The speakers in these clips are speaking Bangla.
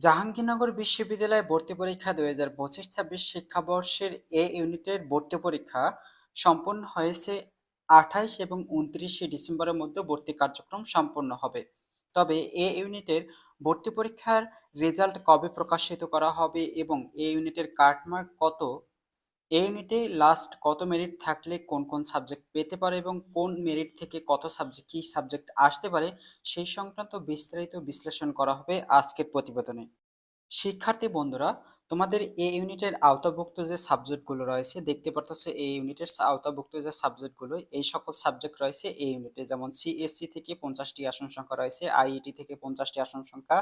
জাহাঙ্গীরনগর বিশ্ববিদ্যালয়ে ভর্তি পরীক্ষা দুই হাজার পঁচিশ ছাব্বিশ শিক্ষাবর্ষের এ ইউনিটের ভর্তি পরীক্ষা সম্পন্ন হয়েছে আঠাইশ এবং উনত্রিশে ডিসেম্বরের মধ্যে ভর্তি কার্যক্রম সম্পন্ন হবে। তবে এ ইউনিটের ভর্তি পরীক্ষার রেজাল্ট কবে প্রকাশিত করা হবে এবং এ ইউনিটের কাটমার্ক কত এই ইউনিটে লাস্ট কত মেরিট থাকলে কোন কোন সাবজেক্ট পেতে পারে এবং কোন মেরিট থেকে কত সাবজেক্ট কী সাবজেক্ট আসতে পারে, সেই সংক্রান্ত বিস্তারিত বিশ্লেষণ করা হবে আজকের প্রতিবেদনে। শিক্ষার্থী বন্ধুরা তোমাদের এই ইউনিটের আওতাভুক্ত যে সাবজেক্টগুলো রয়েছে, দেখতে পারতেছো এই ইউনিটের আওতাভুক্ত যে সাবজেক্টগুলো এই সকল সাবজেক্ট রয়েছে এই ইউনিটে যেমন সিএসসি থেকে পঞ্চাশটি আসন সংখ্যা রয়েছে আইইটি থেকে পঞ্চাশটি আসন সংখ্যা,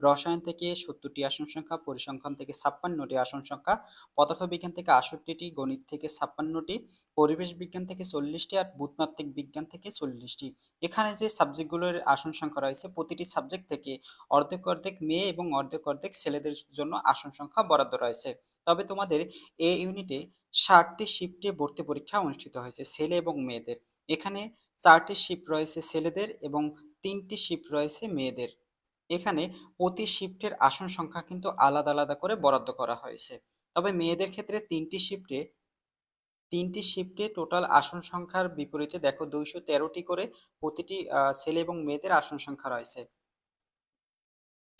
রসায়ন থেকে সত্তরটি আসন সংখ্যা, পরিসংখ্যান থেকে ছাপ্পান্নটি আসন সংখ্যা, পদার্থবিজ্ঞান থেকে আষট্টিটি, গণিত থেকে ছাপ্পান্নটি, পরিবেশ বিজ্ঞান থেকে চল্লিশটি আর ভূতাত্ত্বিক বিজ্ঞান থেকে চল্লিশটি। এখানে যে সাবজেক্টগুলোর আসন সংখ্যা রয়েছে, প্রতিটি সাবজেক্ট থেকে অর্ধেক অর্ধেক মেয়ে এবং অর্ধেক অর্ধেক ছেলেদের জন্য আসন সংখ্যা বরাদ্দ রয়েছে। তবে তোমাদের এ ইউনিটে ষাটটি শিফটে ভর্তি পরীক্ষা অনুষ্ঠিত হয়েছে, ছেলে এবং মেয়েদের। এখানে চারটি শিফট রয়েছে ছেলেদের এবং তিনটি শিফট রয়েছে মেয়েদের। এখানে প্রতি শিফটের আসন সংখ্যা কিন্তু আলাদা আলাদা করে বরাদ্দ করা হয়েছে। তবে মেয়েদের ক্ষেত্রে তিনটি শিফটে তিনটি শিফটে টোটাল আসন সংখ্যার বিপরীতে দেখো দুইশো তেরোটি করে প্রতিটি ছেলে এবং মেয়েদের আসন সংখ্যা রয়েছে।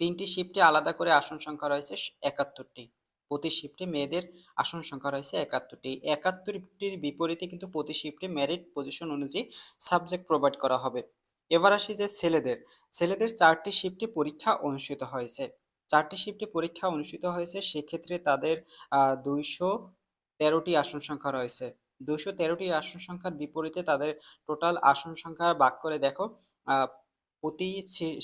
তিনটি শিফটে আলাদা করে আসন সংখ্যা রয়েছে একাত্তরটি। প্রতি শিফটে মেয়েদের আসন সংখ্যা রয়েছে একাত্তরটি। একাত্তরটির বিপরীতে কিন্তু প্রতি শিফটে মেরিট পজিশন অনুযায়ী সাবজেক্ট প্রোভাইড করা হবে। এবার আসি যে ছেলেদের। ছেলেদের চারটি শিফটে পরীক্ষা অনুষ্ঠিত হয়েছে। চারটি শিফটে পরীক্ষা অনুষ্ঠিত হয়েছে, সেক্ষেত্রে তাদের দুইশো তেরোটি আসন সংখ্যা রয়েছে। দুইশো তেরোটি আসন সংখ্যার বিপরীতে তাদের টোটাল আসন সংখ্যা বাক করে দেখো প্রতি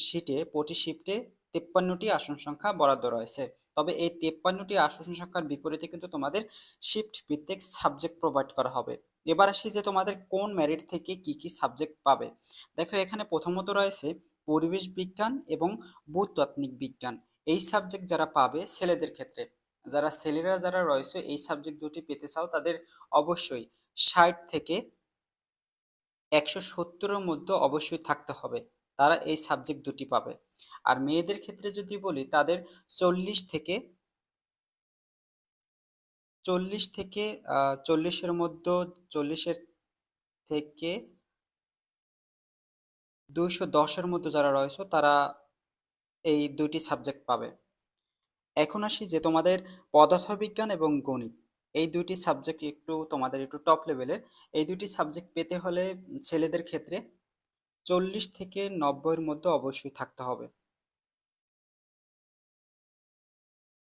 সিটে প্রতি শিফটে তেপ্পান্নটি আসন সংখ্যা বরাদ্দ রয়েছে। তবে এই তেপ্পান্নটি আসন সংখ্যার বিপরীতে কিন্তু তোমাদের শিফট ভিত্তিক সাবজেক্ট প্রোভাইড করা হবে। এবার আসি যে তোমাদের কোন মেরিট থেকে কি কি সাবজেক্ট পাবে। দেখো এখানে প্রথমত রয়েছে পরিবেশ বিজ্ঞান এবং ভূতাত্ত্বিক বিজ্ঞান। এই সাবজেক্ট যারা পাবে ছেলেদের ক্ষেত্রে, যারা ছেলেরা যারা রয়েছে এই সাবজেক্ট দুটি পেতে চাও তাদের অবশ্যই ষাট থেকে একশো সত্তরের মধ্যে অবশ্যই থাকতে হবে। তারা এই সাবজেক্ট দুটি পাবে। আর মেয়েদের ক্ষেত্রে যদি বলি, তাদের চল্লিশ থেকে চল্লিশ থেকে চল্লিশের মধ্যে চল্লিশের থেকে দুইশো দশের মধ্যে যারা রয়েছে, তারা এই দুইটি সাবজেক্ট পাবে। এখন আসি যে তোমাদের পদার্থবিজ্ঞান এবং গণিত। এই দুইটি সাবজেক্ট একটু তোমাদের একটু টপ লেভেলের এই দুটি সাবজেক্ট পেতে হলে ছেলেদের ক্ষেত্রে চল্লিশ থেকে নব্বইয়ের মধ্যে অবশ্যই থাকতে হবে।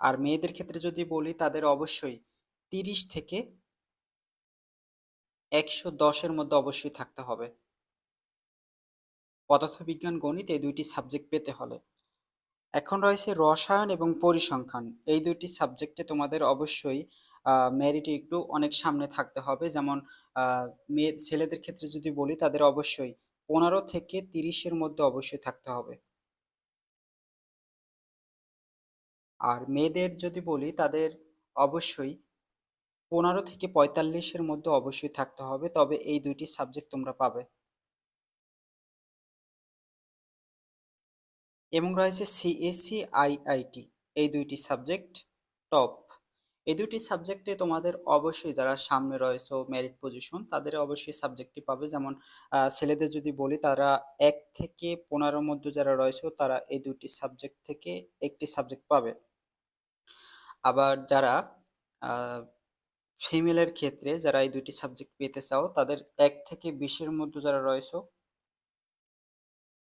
আর মেয়েদের ক্ষেত্রে যদি বলি, তাদের অবশ্যই তিরিশ থেকে একশো দশের মধ্যে অবশ্যই থাকতে হবে। পদার্থবিজ্ঞান, গণিত এই দুইটি সাবজেক্ট পেতে হলে। এখন রয়েছে রসায়ন এবং পরিসংখ্যান। এই দুইটি সাবজেক্টে তোমাদের অবশ্যই মেরিটে একটু অনেক সামনে থাকতে হবে। যেমন মেয়ে, ছেলেদের ক্ষেত্রে যদি বলি, তাদের অবশ্যই পনেরো থেকে তিরিশের মধ্যে অবশ্যই থাকতে হবে। আর মেয়েদের যদি বলি, তাদের অবশ্যই পনেরো থেকে পঁয়তাল্লিশের মধ্যে অবশ্যই থাকতে হবে, তবে এই দুইটি সাবজেক্ট তোমরা পাবে। এবং রয়েছে সিএসসি আইআইটি এই দুইটি সাবজেক্ট টপ এই দুটি সাবজেক্টে তোমাদের অবশ্যই যারা সামনে রয়েছে মেরিট পজিশন তাদের অবশ্যই সাবজেক্টটি পাবে। যেমন ছেলেদের যদি বলি, তারা এক থেকে পনেরোর মধ্যে যারা রয়েছে, তারা এই দুটি সাবজেক্ট থেকে একটি সাবজেক্ট পাবে। আবার যারা ফিমেলের ক্ষেত্রে যারা এই দুটি সাবজেক্ট পেতে চাও, তাদের এক থেকে বিশের মধ্যে যারা রয়েছে,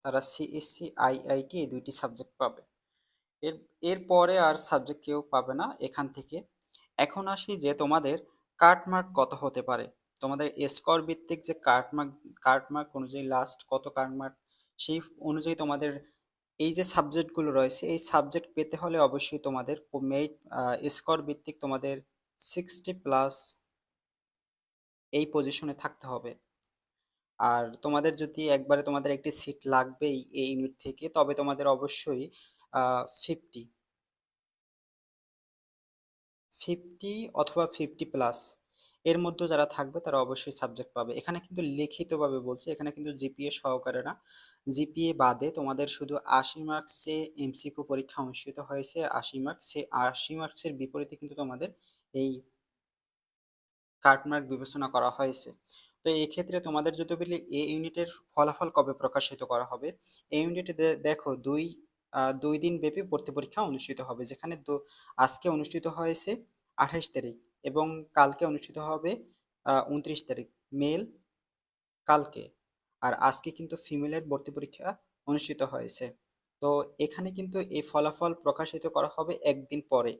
তারা সিএসসি আইআইটি এই দুইটি সাবজেক্ট পাবে। এর, এরপরে আর সাবজেক্ট কেউ পাবে না এখান থেকে। এখন আসি যে তোমাদের কাটমার্ক কত হতে পারে। তোমাদের স্কোর ভিত্তিক যে কাটমার্ক কাটমার্ক অনুযায়ী লাস্ট কত কাটমার্ক সেই অনুযায়ী তোমাদের এই যে সাবজেক্টগুলো রয়েছে, এই সাবজেক্ট পেতে হলে অবশ্যই তোমাদের মেরিট স্কোর ভিত্তিক তোমাদের সিক্সটি প্লাস এই পজিশনে থাকতে হবে। আর তোমাদের যদি একবারে তোমাদের একটি সিট লাগবেই এই ইউনিট থেকে, তবে তোমাদের অবশ্যই ফিফটি ফিফটি অথবা ফিফটি প্লাস এর মধ্যে যারা থাকবে তারা অবশ্যই সাবজেক্ট পাবে। এখানে কিন্তু লিখিতভাবে বলছে, এখানে কিন্তু জিপিএ সহকারে না। জিপিএ বাদে তোমাদের শুধু আশি মার্কসে এমসিকিউ পরীক্ষা অনুষ্ঠিত হয়েছে, আশি মার্কস সে আশি মার্কসের বিপরীতে কিন্তু তোমাদের এই কাটমার্ক বিবেচনা করা হয়েছে। তো এই ক্ষেত্রে তোমাদের যদি বলি এ ইউনিটের ফলাফল কবে প্রকাশিত করা হবে? এই ইউনিটে দেখো, দুই দুই দিন ব্যাপী ভর্তি পরীক্ষা অনুষ্ঠিত হবে, যেখানে আজকে অনুষ্ঠিত হয়েছে আঠাইশ তারিখ এবং কালকে অনুষ্ঠিত হবে উনত্রিশ তারিখ, মেল কালকে। আর আজকে কিন্তু ফিমেলের ভর্তি পরীক্ষা অনুষ্ঠিত হয়েছে। তো এখানে কিন্তু এই ফলাফল প্রকাশিত করা হবে একদিন পরে।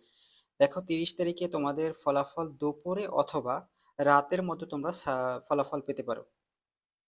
দেখো তিরিশ তারিখে তোমাদের ফলাফল দুপুরে অথবা রাতের মধ্যে তোমরা ফলাফল পেতে পারো।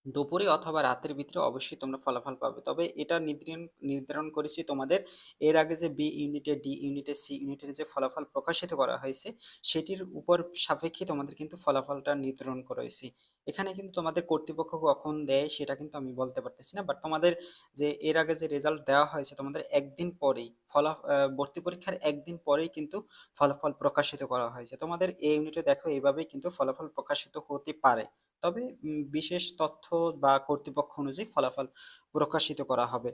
দুপুরে অথবা রাতের ভিতরে অবশ্যই তোমরা ফলাফল পাবে। তবে এটা নির্ধারণ নির্ধারণ করেছি তোমাদের, এর আগে যে বি ইউনিটে ডি ইউনিটে সি ইউনিটের যে ফলাফল প্রকাশিত করা হয়েছে, সেটির উপর সাপেক্ষে তোমাদের কিন্তু ফলাফলটা নির্ধারণ করা হয়েছে এখানে কিন্তু তোমাদের কর্তৃপক্ষ কখন দেয় সেটা কিন্তু আমি বলতে পারতেছি না বাট তোমাদের যে এর আগে যে রেজাল্ট দেওয়া হয়েছে তোমাদের একদিন পরেই ফলা ভর্তি পরীক্ষার একদিন পরেই কিন্তু ফলাফল প্রকাশিত করা হয়েছে। তোমাদের এই ইউনিটে দেখো এইভাবেই কিন্তু ফলাফল প্রকাশিত হতে পারে। তবে বিশেষ তথ্য বা কর্তৃপক্ষ অনুযায়ী ফলাফল প্রকাশিত করা হবে।